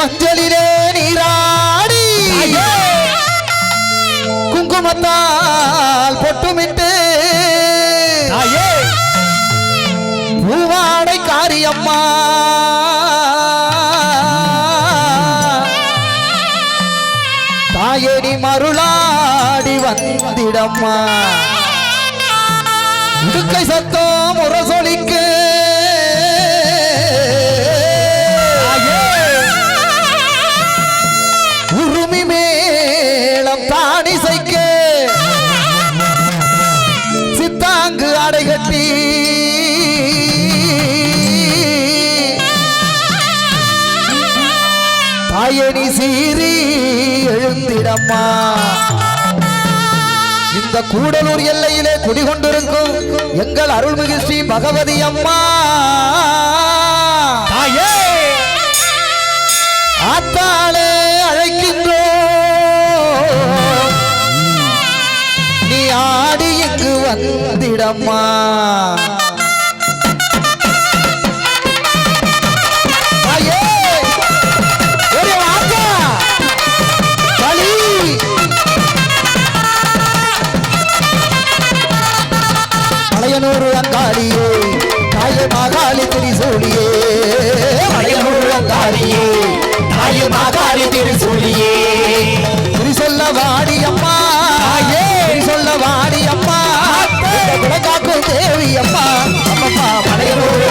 மஞ்சளிலே நீராடி. குங்குமத்தால் பொட்டுமிட்டு. பூவாடை காரியம்மா. தாயடி மருளாடி வந்திடம்மா. உடுக்கை சத்தம் முரசொலிக்கு. அம்மா. இந்த கூடலூர் எல்லையிலே குடிகொண்டிருக்கும் எங்கள் அருள்மிகு ஸ்ரீ பகவதி அம்மா. தாயே ஆத்தாளே அழைக்கின்றோ நீ ஆடி இங்கு வந்திடம்மா. மலையனூர் தாயே மாகாளி திரிசூலியே. மலையனூர் தாயே மாகாளி திரிசூலியே. திரிசொல்ல வாடி அம்மா தாயே சொல்ல வாடி அம்மா குலகாக்கும் தேவி அம்மா அம்மம்மா மலையனூர்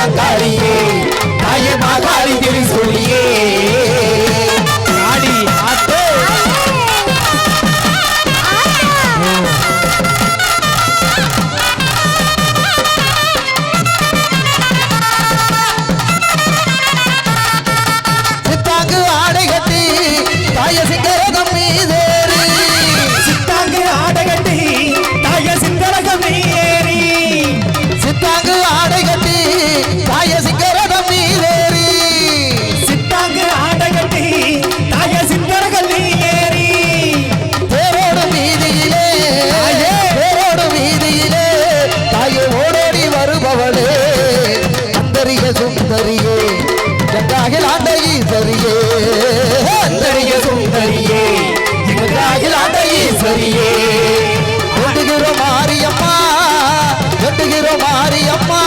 மாரியம்மா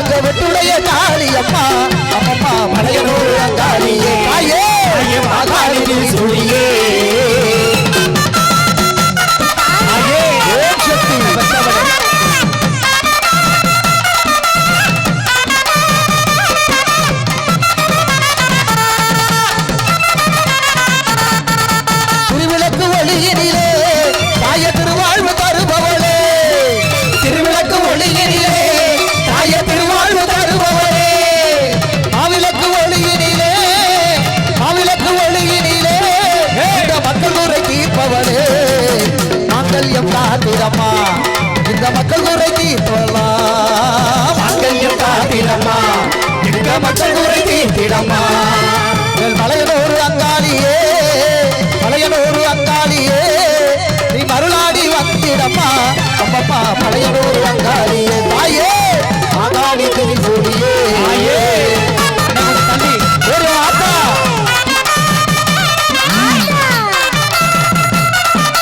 உங்க வெட்டுடைய காளியம்மா அம்மம்மா மலை வந்திடம்மா அம்மப்பா மலையனூர் அங்காளியே தாயே தாயே. நமக்கு தள்ளி ஒரு ஆத்தா.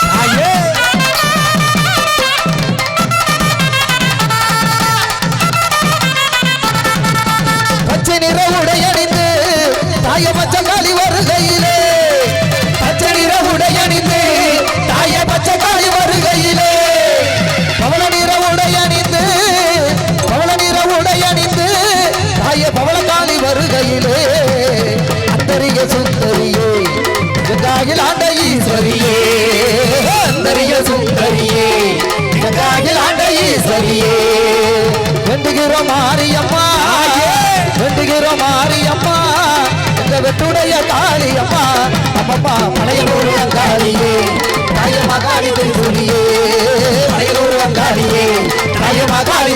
தாயே. பச்சை நிற உடையணிந்து தாய பச்சை ஜகாயிலாண்ட ஈஸ்வரியே அந்தரிய சுந்தரியே. ஜகாயிலாண்ட ஈஸ்வரியே வெண்டுகிறோம் மாரியம்மா வெண்டுகிறோம் மாரியம்மா இந்த வெட்டுடைய காளியம்மா அம்மம்மா மலையனூர் அங்காளியே தாயம்மா காளி திருசூலியே மலையனூர் அங்காளியே தாயம்மா காளி